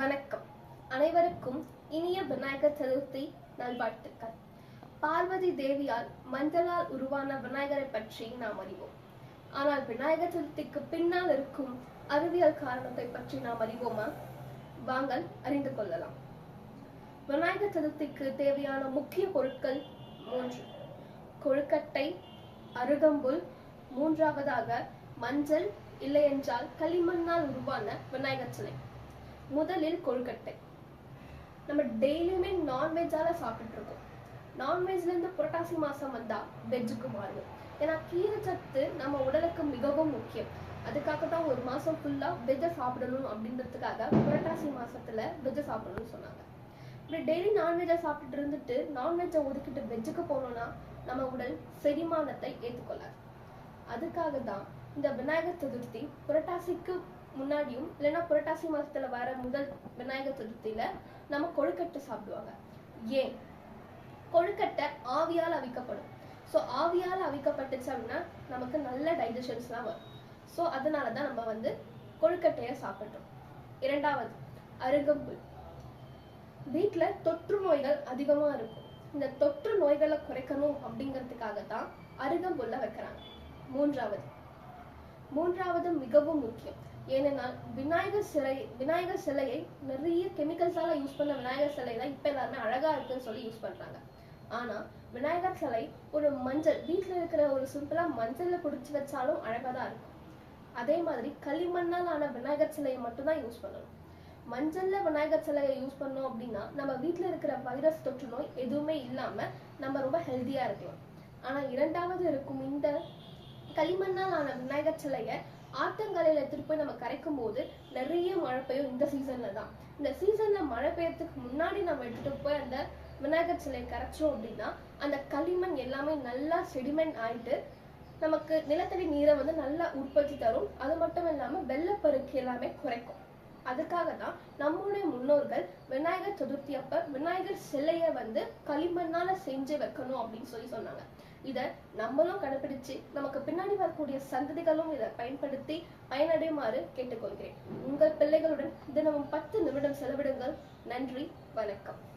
வணக்கம். அனைவருக்கும் இனிய விநாயகர் சதுர்த்தி நல்வாழ்த்துக்கள். பார்வதி தேவியால் மஞ்சளால் உருவான விநாயகரை பற்றி நாம் அறிவோம். ஆனால் விநாயகர் சதுர்த்திக்கு பின்னால் இருக்கும் அறிவியல் காரணத்தை பற்றி நாம் அறிவோமா? வாங்கள் அறிந்து கொள்ளலாம். விநாயகர் சதுர்த்திக்கு தேவையான முக்கிய பொருட்கள் மூன்று. கொழுக்கட்டை அருகம்புல் மூன்றாவதாக மஞ்சள் இல்லையென்றால் களிமண்ணால் உருவான விநாயகர் சிலை. முதலில் கொழுக்கட்டை. நம்ம டெய்லியுமே நான்வெஜ்ஜால சாப்பிட்டு இருக்கோம். நான்வெஜ்ல இருந்து புரட்டாசி மாசம் வந்தா வெஜ்ஜுக்கு மாறுது. ஏன்னா கீரை சத்து நம்ம உடலுக்கு மிகவும் முக்கியம். அதுக்காக தான் ஒரு மாசம் ஃபுல்லா வெஜ்ஜை சாப்பிடணும் அப்படின்றதுக்காக புரட்டாசி மாசத்துல வெஜ்ஜை சாப்பிடணும்னு சொன்னாங்க. இப்படி டெய்லி நான்வெஜ்ஜை சாப்பிட்டுட்டு இருந்துட்டு நான்வெஜ்ஜை ஒதுக்கிட்டு வெஜ்ஜுக்கு போனோம்னா நம்ம உடல் செரிமானத்தை ஏற்றுக்கொள்ளாது அதுக்காக தான் இந்த விநாயகர் சதுர்த்தி புரட்டாசிக்கு முன்னாடியும் இல்லைன்னா புரட்டாசி மாதத்தில் வர முதல் விநாயகர் சதுர்த்தியில் நம்ம கொழுக்கட்டை சாப்பிடுவாங்க. ஏன்? கொழுக்கட்டை ஆவியால் அவிக்கப்படும். ஸோ ஆவியால் அவிக்கப்பட்டுச்சு அப்படின்னா நமக்கு நல்ல டைஜஷன்ஸ்லாம் வரும். ஸோ அதனால தான் நம்ம வந்து கொழுக்கட்டையை சாப்பிட்றோம். இரண்டாவது அருகம்புல். வீட்டில் தொற்று நோய்கள் அதிகமாக இருக்கும். இந்த தொற்று நோய்களை குறைக்கணும் அப்படிங்கிறதுக்காக தான் அருகம்புல்ல வைக்கிறாங்க. மூன்றாவது மூன்றாவது மிகவும் முக்கியம். ஏனென்றால் விநாயகர் சிலை விநாயகர் சிலையை நிறைய கெமிக்கல்ஸால யூஸ் பண்ண விநாயகர் சிலை தான் இப்போ எல்லாருமே அழகா இருக்குன்னு சொல்லி யூஸ் பண்றாங்க. ஆனா விநாயகர் சிலை ஒரு மஞ்சள் வீட்டில் இருக்கிற ஒரு சிம்பிளா மஞ்சள்ல பிடிச்சி வச்சாலும் அழகா தான் இருக்கும். அதே மாதிரி களிமண்ணால் ஆன விநாயகர் சிலையை மட்டும்தான் யூஸ் பண்ணணும். மஞ்சள்ல விநாயகர் சிலையை யூஸ் பண்ணோம் அப்படின்னா நம்ம வீட்டில் இருக்கிற வைரஸ் தொற்று நோய் எதுவுமே இல்லாம நம்ம ரொம்ப ஹெல்த்தியா இருக்கலாம். ஆனா இரண்டாவது இருக்கும் இந்த களிமண்ணால் ஆன விநாயகர் சிலையை ஆத்தங்கரையில எடுத்துட்டு போய் நம்ம கரைக்கும் போது நிறைய மழை பெய்யும் இந்த சீசன்ல தான். இந்த சீசன்ல மழை பெய்யறதுக்கு முன்னாடி நம்ம எடுத்துட்டு போய் அந்த விநாயகர் சிலையை கரைச்சோம் அப்படின்னா அந்த களிமண் எல்லாமே நல்லா செடிமெண்ட் ஆயிட்டு நமக்கு நிலத்தடி நீரை வந்து நல்லா உற்பத்தி தரும். அது மட்டும் இல்லாம வெள்ளப்பெருக்கு எல்லாமே குறைக்கும். அதுக்காக தான் நம்மளுடைய முன்னோர்கள் விநாயகர் சதுர்த்தி அப்ப விநாயகர் சிலையை வந்து களிமண்ணால செஞ்சு வைக்கணும் அப்படின்னு சொல்லி சொன்னாங்க. இதை நம்மளும் கடைபிடிச்சு நமக்கு பின்னாடி வரக்கூடிய சந்ததிகளும் இதை பயன்படுத்தி பயனடையுமாறு கேட்டுக்கொள்கிறேன். உங்கள் பிள்ளைகளுடன் தினமும் பத்து நிமிடம் செலவிடுங்கள். நன்றி வணக்கம்.